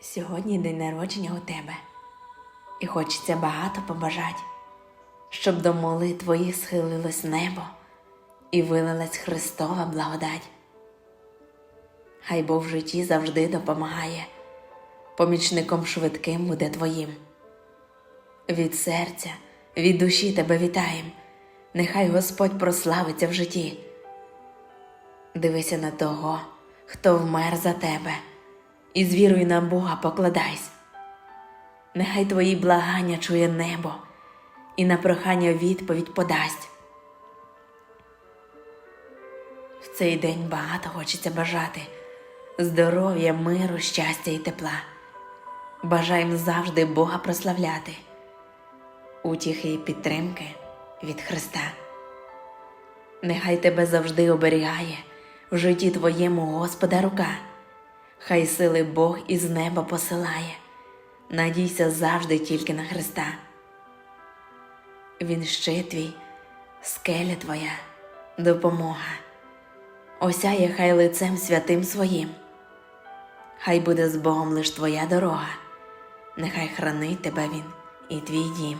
Сьогодні день народження у тебе, і хочеться багато побажать, щоб до моли твої схилилось небо і вилилась Христова благодать. Хай Бог в житті завжди допомагає, помічником швидким буде твоїм. Від серця, від душі тебе вітаєм, нехай Господь прославиться в житті. Дивися на того, хто вмер за тебе, і з вірою на Бога покладайсь. Нехай твої благання чує небо, і на прохання відповідь подасть. В цей день багато хочеться бажати здоров'я, миру, щастя і тепла. Бажаєм завжди Бога прославляти, утіхи і підтримки від Христа. Нехай тебе завжди оберігає в житті твоєму Господа рука, хай сили Бог із неба посилає, надійся завжди тільки на Христа. Він щит твій, скеля твоя, допомога, осяє хай лицем святим своїм. Хай буде з Богом лиш твоя дорога, нехай хранить тебе він і твій дім.